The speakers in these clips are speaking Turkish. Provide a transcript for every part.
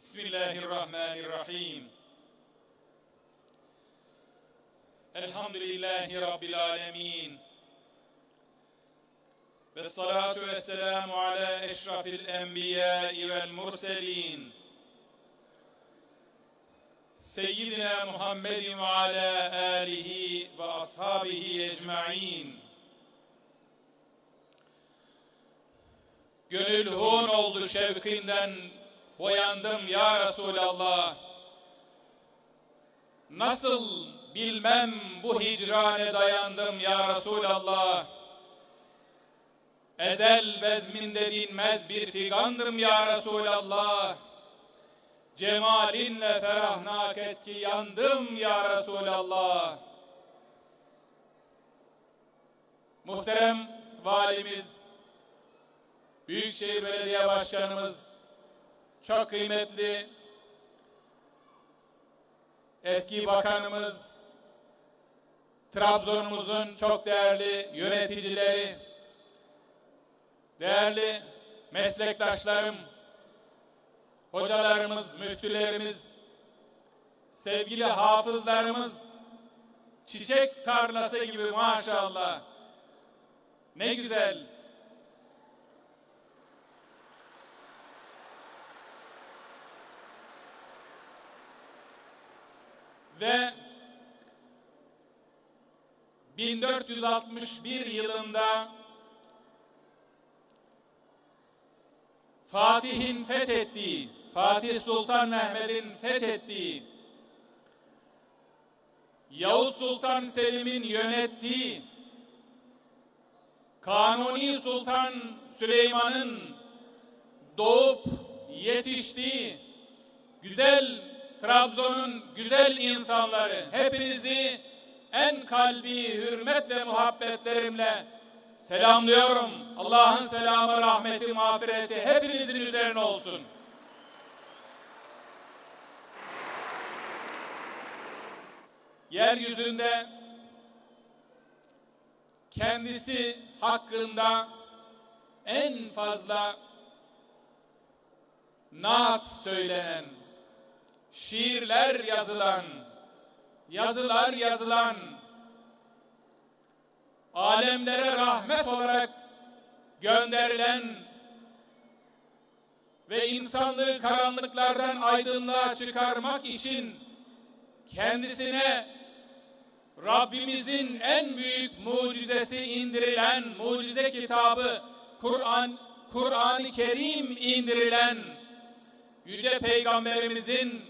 Bismillahirrahmanirrahim. Elhamdülillahi Rabbil alemin. Ve salatu ve selamu ala eşrafil enbiyai vel murselin. Seyyidina Muhammedin ve ala alihi ve ashabihi ecma'in. Gönül hun oldu şevkinden boyandım ya Resulallah. Nasıl bilmem bu hicrane dayandım ya Resulallah. Ezel bezminde dinmez bir figandım ya Resulallah. Cemalinle ferahnak et ki yandım ya Resulallah. Muhterem valimiz, Büyükşehir Belediye Başkanımız, çok kıymetli eski bakanımız, Trabzon'umuzun çok değerli yöneticileri, değerli meslektaşlarım, hocalarımız, müftülerimiz, sevgili hafızlarımız, çiçek tarlası gibi maşallah. Ne güzel. Ve 1461 yılında Fatih'in fethettiği, Fatih Sultan Mehmet'in fethettiği, Yavuz Sultan Selim'in yönettiği, Kanuni Sultan Süleyman'ın doğup yetiştiği güzel Trabzon'un güzel insanları hepinizi en kalbi hürmet ve muhabbetlerimle selamlıyorum. Allah'ın selamı, rahmeti, mağfireti hepinizin üzerine olsun. Yeryüzünde kendisi hakkında en fazla naat söylenen, şiirler yazılan, yazılar yazılan, alemlere rahmet olarak gönderilen ve insanlığı karanlıklardan aydınlığa çıkarmak için kendisine Rabbimizin en büyük mucizesi indirilen mucize kitabı Kur'an Kur'an-ı Kerim indirilen yüce peygamberimizin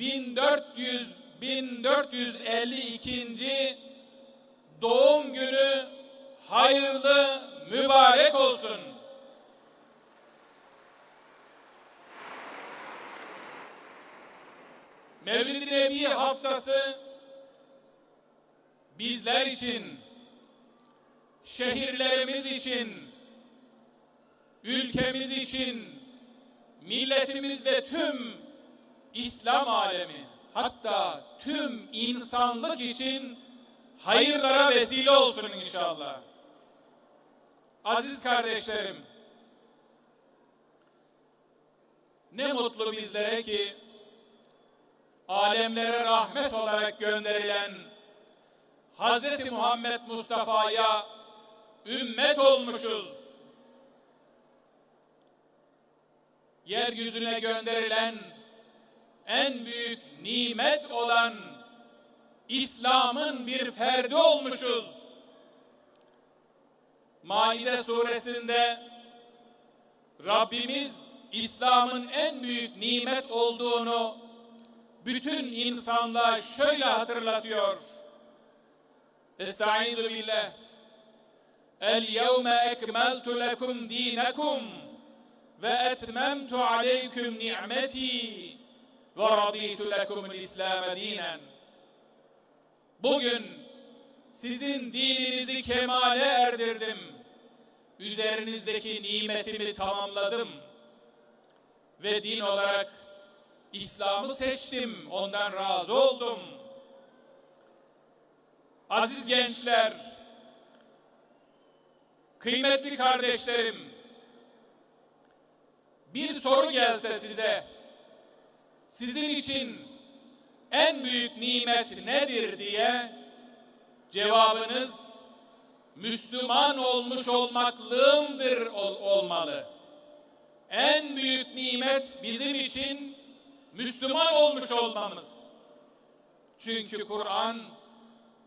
1400 1452. doğum günü hayırlı mübarek olsun. Mevlid-i Nebi haftası bizler için, şehirlerimiz için, ülkemiz için, milletimiz ve tüm İslam alemi hatta tüm insanlık için hayırlara vesile olsun inşallah. Aziz kardeşlerim, ne mutlu bizlere ki alemlere rahmet olarak gönderilen Hz. Muhammed Mustafa'ya ümmet olmuşuz. Yeryüzüne gönderilen en büyük nimet olan İslam'ın bir ferdi olmuşuz. Maide suresinde Rabbimiz İslam'ın en büyük nimet olduğunu bütün insanlığa şöyle hatırlatıyor. Estaizu billah. El yevme ekmeltu lekum dinakum ve etmemtu aleyküm ni'meti ve raditu lekumul İslam dinen. Bugün sizin dininizi kemale erdirdim. Üzerinizdeki nimetimi tamamladım. Ve din olarak İslam'ı seçtim, ondan razı oldum. Aziz gençler, kıymetli kardeşlerim, bir soru gelse size, sizin için en büyük nimet nedir diye cevabınız Müslüman olmuş olmaklığımdır ol- olmalı. En büyük nimet bizim için Müslüman olmuş olmamız. Çünkü Kur'an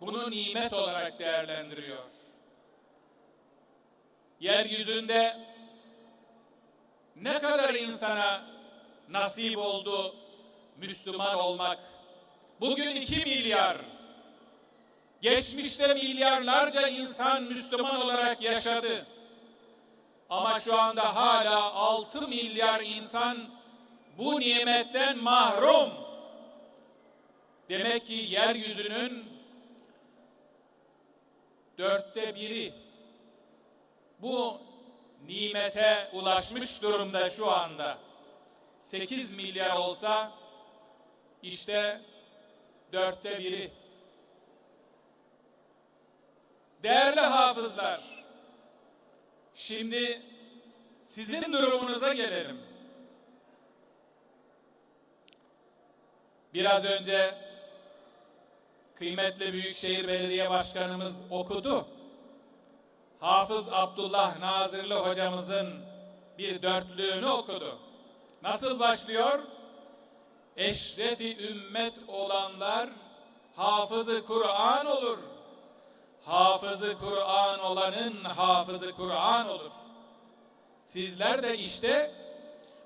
bunu nimet olarak değerlendiriyor. Yeryüzünde ne kadar insana nasip oldu Müslüman olmak? Bugün 2 milyar. Geçmişte milyarlarca insan Müslüman olarak yaşadı. Ama şu anda hala 6 milyar insan bu nimetten mahrum. Demek ki yeryüzünün dörtte biri bu nimete ulaşmış durumda şu anda. 8 milyar olsa işte dörtte biri. Değerli hafızlar, şimdi sizin durumunuza gelelim. Biraz önce kıymetli Büyükşehir Belediye Başkanımız okudu. Hafız Abdullah Nazırlı hocamızın bir dörtlüğünü okudu. Nasıl başlıyor? Eşrefi ümmet olanlar hafızı Kur'an olur. Hafızı Kur'an olanın hafızı Kur'an olur. Sizler de işte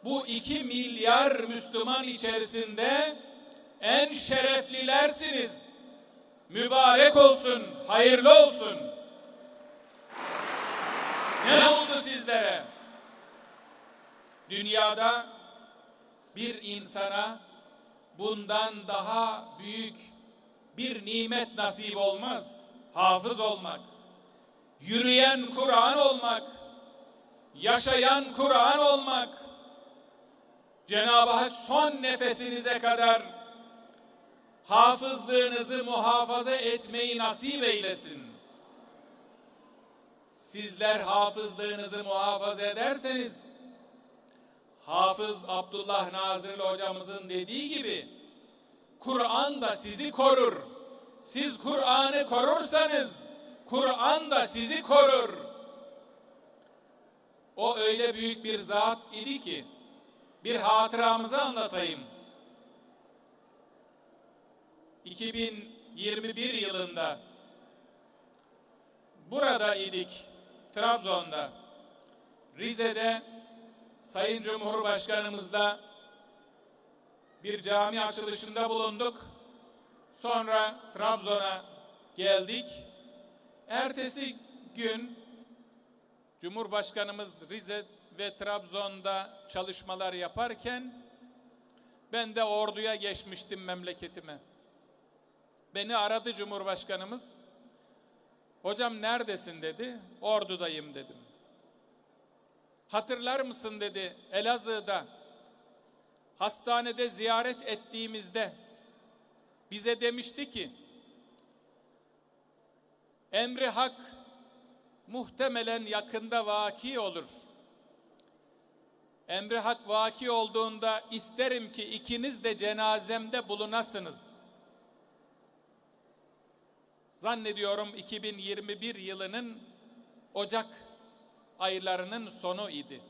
bu iki milyar Müslüman içerisinde en şereflilersiniz. Mübarek olsun, hayırlı olsun. Ne oldu sizlere? Dünyada bir insana bundan daha büyük bir nimet nasip olmaz. Hafız olmak, yürüyen Kur'an olmak, yaşayan Kur'an olmak. Cenab-ı Hak son nefesinize kadar hafızlığınızı muhafaza etmeyi nasip eylesin. Sizler hafızlığınızı muhafaza ederseniz Hafız Abdullah Nazırlı hocamızın dediği gibi Kur'an da sizi korur. Siz Kur'an'ı korursanız Kur'an da sizi korur. O öyle büyük bir zat idi ki bir hatıramızı anlatayım. 2021 yılında burada idik Trabzon'da. Rize'de Sayın Cumhurbaşkanımızla bir cami açılışında bulunduk. Sonra Trabzon'a geldik. Ertesi gün Cumhurbaşkanımız Rize ve Trabzon'da çalışmalar yaparken ben de orduya geçmiştim memleketime. Beni aradı Cumhurbaşkanımız. Hocam neredesin dedi. Ordudayım dedim. Hatırlar mısın dedi Elazığ'da hastanede ziyaret ettiğimizde bize demişti ki emri hak muhtemelen yakında vaki olur. Emri hak vaki olduğunda isterim ki ikiniz de cenazemde bulunasınız. Zannediyorum 2021 yılının Ocak aylarının sonu idi.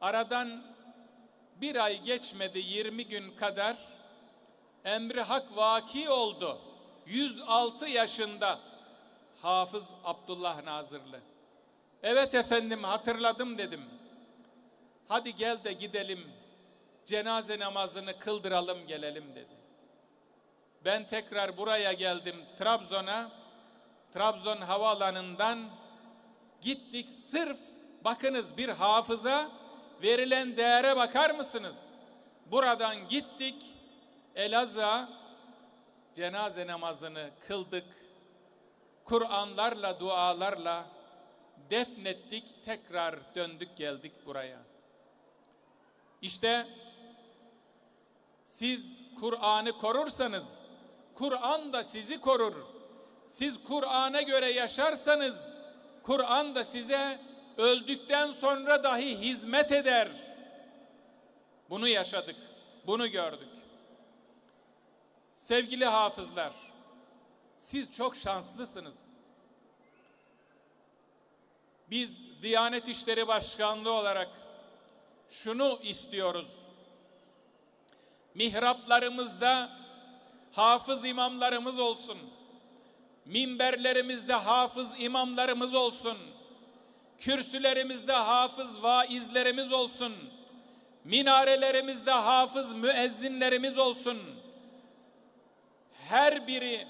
Aradan bir ay geçmedi 20 gün kadar emri hak vaki oldu. 106 yaşında Hafız Abdullah Nazırlı. Evet efendim hatırladım dedim. Hadi gel de gidelim cenaze namazını kıldıralım gelelim dedi. Ben tekrar buraya geldim Trabzon'a. Trabzon havaalanından gittik sırf bakınız bir hafıza verilen değere bakar mısınız? Buradan gittik Elazığ'a cenaze namazını kıldık. Kur'anlarla, dualarla defnettik, tekrar döndük geldik buraya. İşte siz Kur'an'ı korursanız Kur'an da sizi korur. Siz Kur'an'a göre yaşarsanız Kur'an da size öldükten sonra dahi hizmet eder. Bunu yaşadık, bunu gördük. Sevgili hafızlar, siz çok şanslısınız. Biz Diyanet İşleri Başkanlığı olarak şunu istiyoruz. Mihraplarımızda hafız imamlarımız olsun. Minberlerimizde hafız imamlarımız olsun. Kürsülerimizde hafız vaizlerimiz olsun. Minarelerimizde hafız müezzinlerimiz olsun. Her biri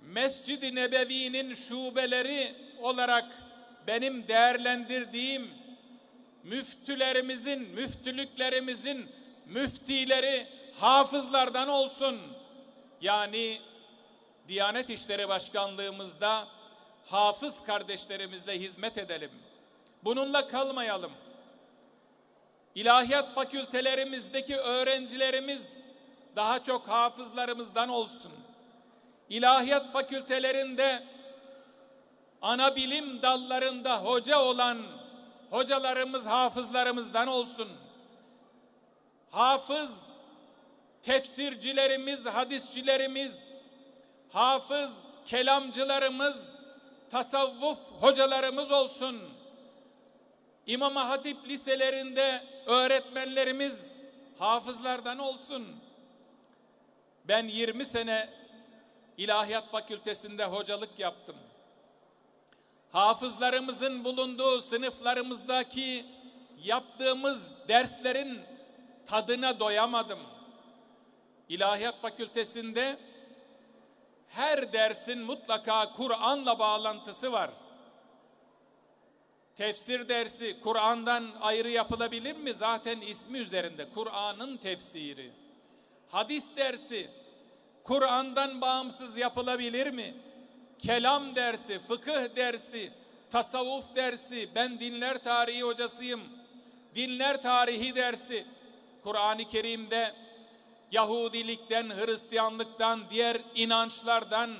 Mescid-i Nebevi'nin şubeleri olarak benim değerlendirdiğim müftülerimizin, müftülüklerimizin müftileri hafızlardan olsun. Yani Diyanet İşleri Başkanlığımızda hafız kardeşlerimizle hizmet edelim. Bununla kalmayalım. İlahiyat fakültelerimizdeki öğrencilerimiz daha çok hafızlarımızdan olsun. İlahiyat fakültelerinde ana bilim dallarında hoca olan hocalarımız hafızlarımızdan olsun. Hafız tefsircilerimiz, hadisçilerimiz, hafız kelamcılarımız, tasavvuf hocalarımız olsun. İmam Hatip liselerinde öğretmenlerimiz hafızlardan olsun. Ben 20 sene İlahiyat Fakültesinde hocalık yaptım. Hafızlarımızın bulunduğu sınıflarımızdaki yaptığımız derslerin tadına doyamadım. İlahiyat Fakültesinde her dersin mutlaka Kur'an'la bağlantısı var. Tefsir dersi Kur'an'dan ayrı yapılabilir mi? Zaten ismi üzerinde Kur'an'ın tefsiri. Hadis dersi Kur'an'dan bağımsız yapılabilir mi? Kelam dersi, fıkıh dersi, tasavvuf dersi, ben dinler tarihi hocasıyım. Dinler tarihi dersi Kur'an-ı Kerim'de Yahudilikten, Hristiyanlıktan, diğer inançlardan,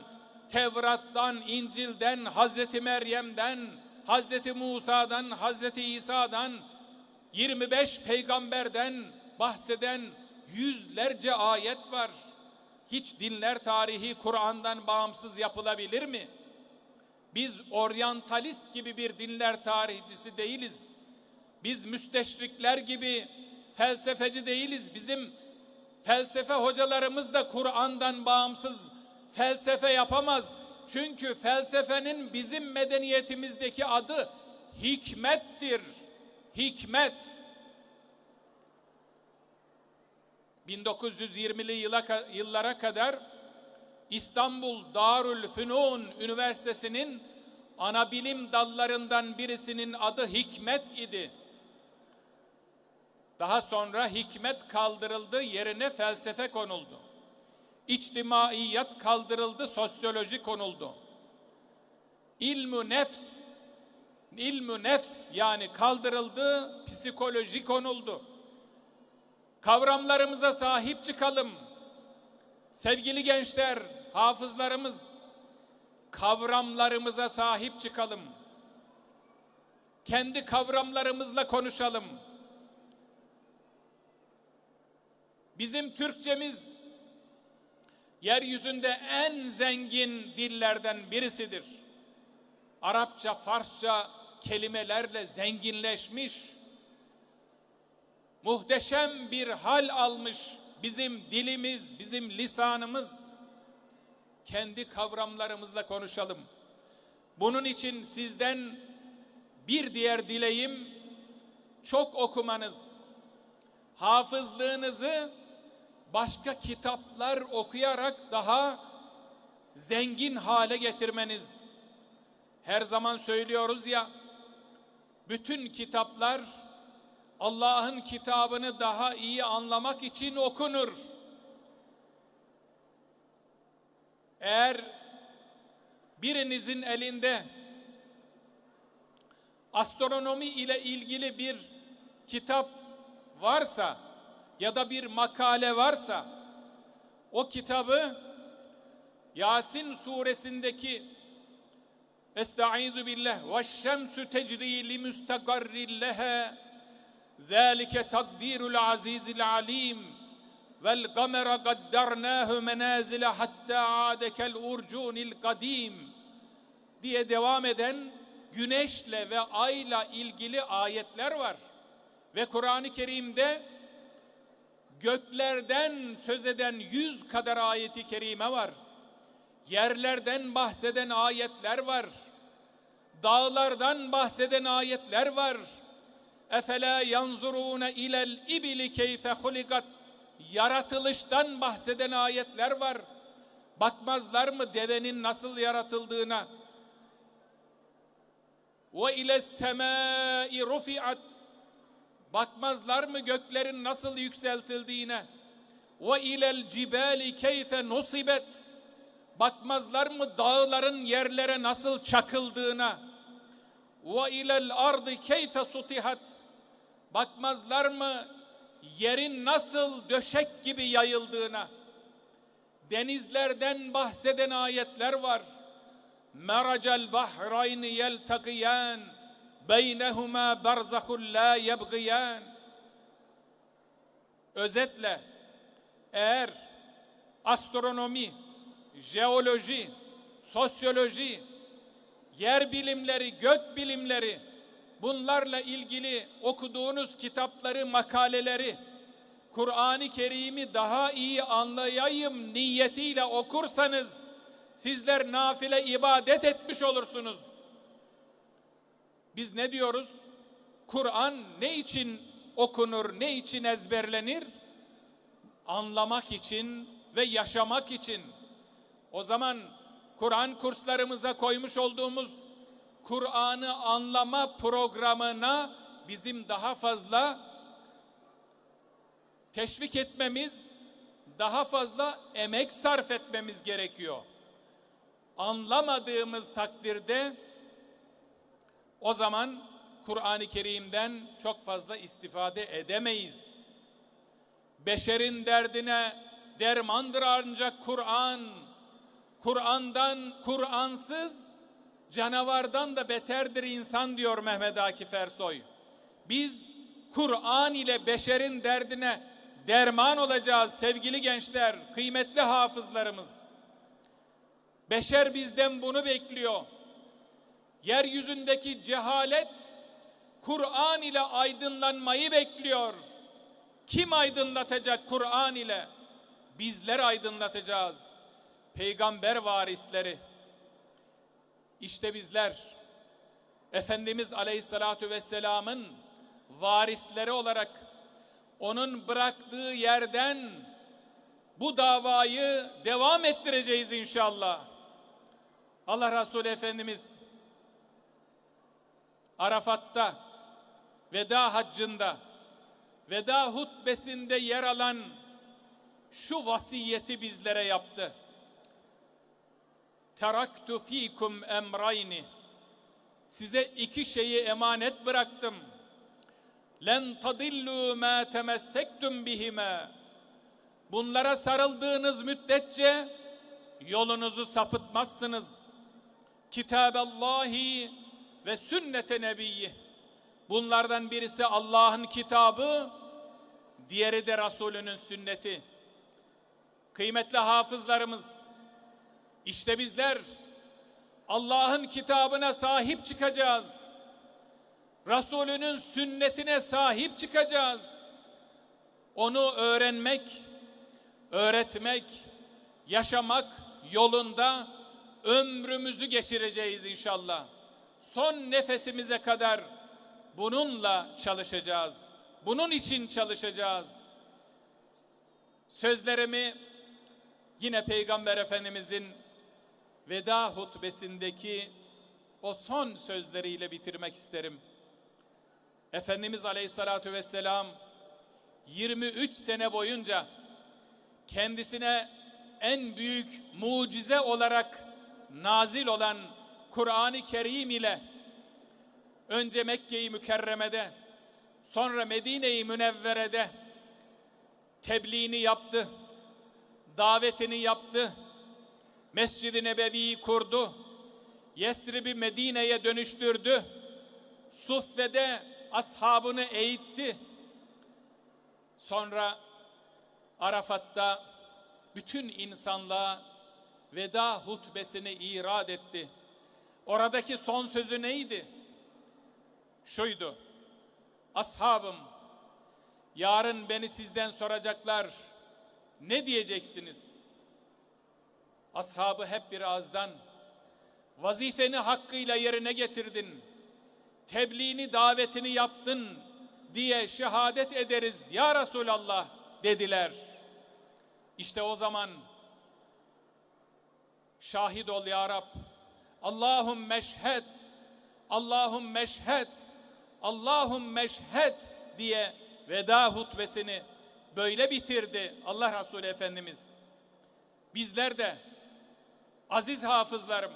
Tevrat'tan, İncil'den, Hazreti Meryem'den, Hazreti Musa'dan, Hazreti İsa'dan, 25 peygamberden bahseden yüzlerce ayet var. Hiç dinler tarihi Kur'an'dan bağımsız yapılabilir mi? Biz oryantalist gibi bir dinler tarihçisi değiliz. Biz müsteşrikler gibi felsefeci değiliz. Bizim felsefe hocalarımız da Kur'an'dan bağımsız felsefe yapamaz. Çünkü felsefenin bizim medeniyetimizdeki adı hikmettir. Hikmet. 1920'li yıla, yıllara kadar İstanbul Darül Fünun Üniversitesi'nin ana bilim dallarından birisinin adı Hikmet idi. Daha sonra hikmet kaldırıldı, yerine felsefe konuldu. İçtimaiyat kaldırıldı, sosyoloji konuldu. İlmü nefs, ilmü nefs yani kaldırıldı, psikoloji konuldu. Kavramlarımıza sahip çıkalım. Sevgili gençler, hafızlarımız, kavramlarımıza sahip çıkalım. Kendi kavramlarımızla konuşalım. Bizim Türkçemiz yeryüzünde en zengin dillerden birisidir. Arapça, Farsça kelimelerle zenginleşmiş, muhteşem bir hal almış bizim dilimiz, bizim lisanımız. Kendi kavramlarımızla konuşalım. Bunun için sizden bir diğer dileğim çok okumanız, hafızlığınızı başka kitaplar okuyarak daha zengin hale getirmeniz. Her zaman söylüyoruz ya, bütün kitaplar Allah'ın kitabını daha iyi anlamak için okunur. Eğer birinizin elinde astronomi ile ilgili bir kitap varsa ya da bir makale varsa o kitabı Yasin suresindeki Estaizu billah ve şemsü tecri li müstakarrin leha zâlike takdirul azizil alim vel kamera gaddarnâhu menâzile hattâ âdekel urcûnil kadîm diye devam eden güneşle ve ayla ilgili ayetler var. Ve Kur'an-ı Kerim'de göklerden söz eden yüz kadar ayeti kerime var. Yerlerden bahseden ayetler var. Dağlardan bahseden ayetler var. Efela yanzurune ilel ibili keyfe hulikat yaratılıştan bahseden ayetler var. Bakmazlar mı devenin nasıl yaratıldığına? Ve ile semai rufiat bakmazlar mı göklerin nasıl yükseltildiğine? Ve ilel cibali keyfe nusibet bakmazlar mı dağların yerlere nasıl çakıldığına? Ve ilel ardı keyfe sutihat bakmazlar mı yerin nasıl döşek gibi yayıldığına? Denizlerden bahseden ayetler var. Meracel bahrayni yeltakiyan beynehuma berzahun la yebgiyan. Özetle eğer astronomi, jeoloji, sosyoloji, yer bilimleri, gök bilimleri bunlarla ilgili okuduğunuz kitapları, makaleleri Kur'an-ı Kerim'i daha iyi anlayayım niyetiyle okursanız sizler nafile ibadet etmiş olursunuz. Biz ne diyoruz? Kur'an ne için okunur, ne için ezberlenir? Anlamak için ve yaşamak için. O zaman Kur'an kurslarımıza koymuş olduğumuz Kur'an'ı anlama programına bizim daha fazla teşvik etmemiz, daha fazla emek sarf etmemiz gerekiyor. Anlamadığımız takdirde o zaman Kur'an-ı Kerim'den çok fazla istifade edemeyiz. Beşerin derdine dermandır ancak Kur'an. Kur'an'dan, Kur'ansız canavardan da beterdir insan diyor Mehmet Akif Ersoy. Biz Kur'an ile beşerin derdine derman olacağız sevgili gençler, kıymetli hafızlarımız. Beşer bizden bunu bekliyor. Yeryüzündeki cehalet Kur'an ile aydınlanmayı bekliyor. Kim aydınlatacak Kur'an ile? Bizler aydınlatacağız. Peygamber varisleri. İşte bizler Efendimiz Aleyhisselatü Vesselam'ın varisleri olarak onun bıraktığı yerden bu davayı devam ettireceğiz inşallah. Allah Resulü Efendimiz Arafat'ta veda haccında veda hutbesinde yer alan şu vasiyeti bizlere yaptı. Teraktu fikum emrayni size iki şeyi emanet bıraktım. Len tadillu ma temessektum bihime. Bunlara sarıldığınız müddetçe yolunuzu sapıtmazsınız. Kitaballahi ve sünnete nebiyyi. Bunlardan birisi Allah'ın kitabı, diğeri de Resulünün sünneti. Kıymetli hafızlarımız, işte bizler Allah'ın kitabına sahip çıkacağız. Resulünün sünnetine sahip çıkacağız. Onu öğrenmek, öğretmek, yaşamak yolunda ömrümüzü geçireceğiz inşallah. Son nefesimize kadar bununla çalışacağız. Bunun için çalışacağız. Sözlerimi yine Peygamber Efendimizin veda hutbesindeki o son sözleriyle bitirmek isterim. Efendimiz Aleyhisselatü Vesselam 23 sene boyunca kendisine en büyük mucize olarak nazil olan Kur'an-ı Kerim ile önce Mekke-i Mükerreme'de sonra Medine-i Münevvere'de tebliğini yaptı, davetini yaptı, Mescid-i Nebevi'yi kurdu, Yesrib'i Medine'ye dönüştürdü, Suffe'de ashabını eğitti, Sonra Arafat'ta bütün insanlığa veda hutbesini irad etti. Oradaki son sözü neydi? Şuydu. Ashabım, yarın beni sizden soracaklar. Ne diyeceksiniz? Ashabı hep bir ağızdan vazifeni hakkıyla yerine getirdin. Tebliğini, davetini yaptın diye şehadet ederiz ya Resulallah dediler. İşte o zaman şahit ol ya Rab. Allahum meşhed, Allahum meşhed, Allahum meşhed diye veda hutbesini böyle bitirdi Allah Resulü Efendimiz. Bizler de aziz hafızlarım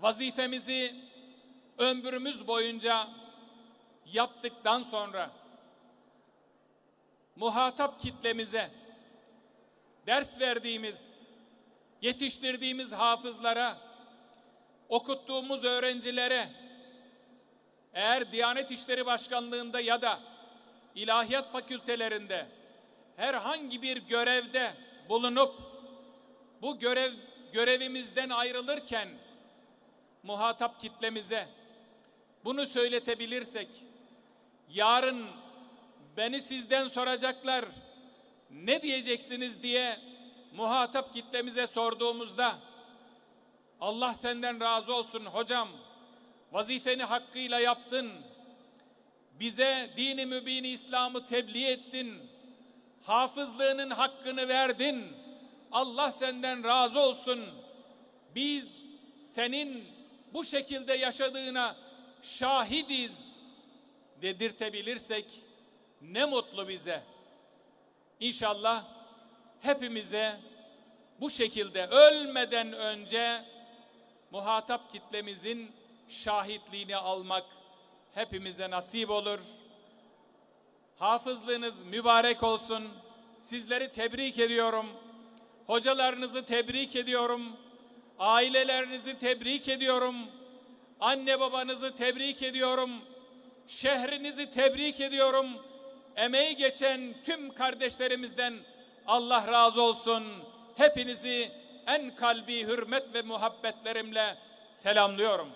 vazifemizi ömrümüz boyunca yaptıktan sonra muhatap kitlemize ders verdiğimiz, yetiştirdiğimiz hafızlara, okuttuğumuz öğrencilere eğer Diyanet İşleri Başkanlığında ya da ilahiyat fakültelerinde herhangi bir görevde bulunup bu görev görevimizden ayrılırken muhatap kitlemize bunu söyletebilirsek yarın beni sizden soracaklar ne diyeceksiniz? diye muhatap kitlemize sorduğumuzda Allah senden razı olsun hocam vazifeni hakkıyla yaptın bize dini mübini İslam'ı tebliğ ettin hafızlığının hakkını verdin Allah senden razı olsun biz senin bu şekilde yaşadığına şahidiz dedirtebilirsek ne mutlu bize. İnşallah hepimize bu şekilde ölmeden önce muhatap kitlemizin şahitliğini almak hepimize nasip olur. Hafızlığınız mübarek olsun. Sizleri tebrik ediyorum. Hocalarınızı tebrik ediyorum. Ailelerinizi tebrik ediyorum. Anne babanızı tebrik ediyorum. Şehrinizi tebrik ediyorum. Emeği geçen tüm kardeşlerimizden Allah razı olsun. Hepinizi en kalbi hürmet ve muhabbetlerimle selamlıyorum.